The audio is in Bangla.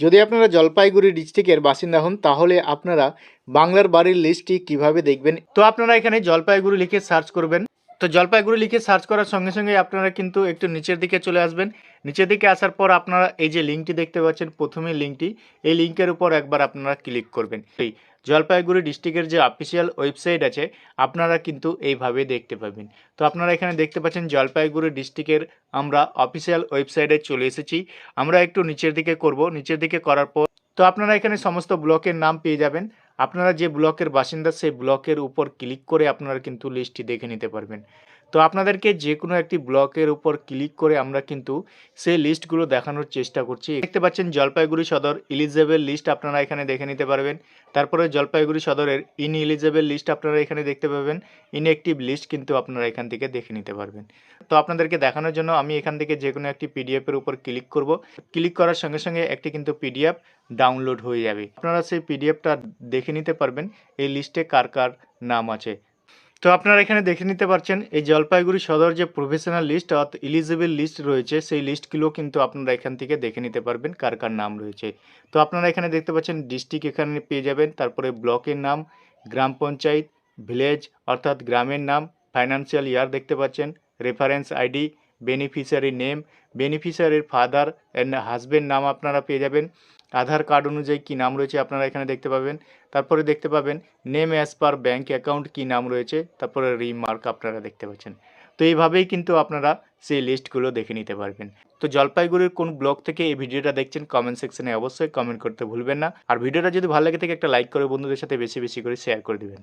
যদি আপনারা জলপাইগুড়ি ডিস্ট্রিক্টের বাসিন্দা হন, তাহলে আপনারা বাংলার বাড়ির লিস্টটি কীভাবে দেখবেন? তো আপনারা এখানে জলপাইগুড়ি লিখে সার্চ করবেন। তো জলপাইগুড়ি লিখে সার্চ করার সঙ্গে সঙ্গে আপনারা কিন্তু একটু নিচের দিকে চলে আসবেন। নিচের দিকে আসার পর আপনারা এই যে লিঙ্কটি দেখতে পাচ্ছেন, প্রথমে লিঙ্কটি, এই লিঙ্কের উপর একবার আপনারা ক্লিক করবেন। জলপাইগুড়ি ডিস্ট্রিক্টের যে অফিসিয়াল ওয়েবসাইট আছে, আপনারা কিন্তু এইভাবে দেখতে পাবেন। তো আপনারা এখানে দেখতে পাচ্ছেন জলপাইগুড়ি ডিস্ট্রিক্টের আমরা অফিসিয়াল ওয়েবসাইটে চলে এসেছি। আমরা একটু নিচের দিকে করব। নিচের দিকে করার পর তো আপনারা এখানে সমস্ত ব্লকের নাম পেয়ে যাবেন। আপনারা যে ব্লকের বাসিন্দা, সেই ব্লকের উপর ক্লিক করে আপনারা কিন্তু লিস্টটি দেখে নিতে পারবেন। তো আপনাদেরকে যে কোনো একটি ব্লকের উপর ক্লিক করে আমরা কিন্তু সেই লিস্টগুলো দেখানোর চেষ্টা করছি। দেখতে পাচ্ছেন জলপাইগুড়ি সদর ইলিজেবল লিস্ট আপনারা এখানে দেখে নিতে পারবেন। তারপরে জলপাইগুড়ি সদরের ইন ইলিজেবল লিস্ট আপনারা এখানে দেখতে পাবেন। ইনঅ্যাক্টিভ লিস্ট কিন্তু আপনারা এখান থেকে দেখে নিতে পারবেন। তো আপনাদেরকে দেখানোর জন্য আমি এখান থেকে যে কোনো একটি পিডিএফের উপর ক্লিক করব। ক্লিক করার সঙ্গে সঙ্গে একটি কিন্তু পিডিএফ ডাউনলোড হয়ে যাবে। আপনারা সেই পিডিএফটা দেখে নিতে পারবেন এই লিস্টে কার কার নাম আছে। তো আপনারা এখানে দেখে নিতে পারছেন, এই জলপাইগুড়ি সদর যে প্রফেশনাল লিস্ট অর্থাৎ ইলিজিবল লিস্ট রয়েছে, সেই লিস্টগুলো কিন্তু আপনারা এখান থেকে দেখে নিতে পারবেন কার কার নাম রয়েছে। তো আপনারা এখানে দেখতে পাচ্ছেন ডিস্ট্রিক্ট এখানে পেয়ে যাবেন, তারপরে ব্লকের নাম, গ্রাম পঞ্চায়েত, ভিলেজ অর্থাৎ গ্রামের নাম, ফাইন্যান্সিয়াল ইয়ার দেখতে পাচ্ছেন, রেফারেন্স আইডি বেনিফিশিয়ারি নেম বেনিফিশিয়ারির ফাদার অ্যান্ড হাজবেন্ড নাম আপনারা পেয়ে যাবেন। আধার কার্ড অনুযায়ী কী নাম রয়েছে আপনারা এখানে দেখতে পাবেন। তারপরে দেখতে পাবেন name as per bank account কী নাম রয়েছে। তারপরে রিমার্ক আপনারা দেখতে পাচ্ছেন। তো এইভাবেই কিন্তু আপনারা সেই লিস্টগুলো দেখে নিতে পারবেন। তো জলপাইগুড়ির কোন ব্লগ থেকে এই ভিডিওটা দেখছেন কমেন্ট সেকশনে অবশ্যই কমেন্ট করতে ভুলবেন না। আর ভিডিওটা যদি ভালো লাগে থাকে একটা লাইক করে বন্ধুদের সাথে বেশি বেশি করে শেয়ার করে দিবেন।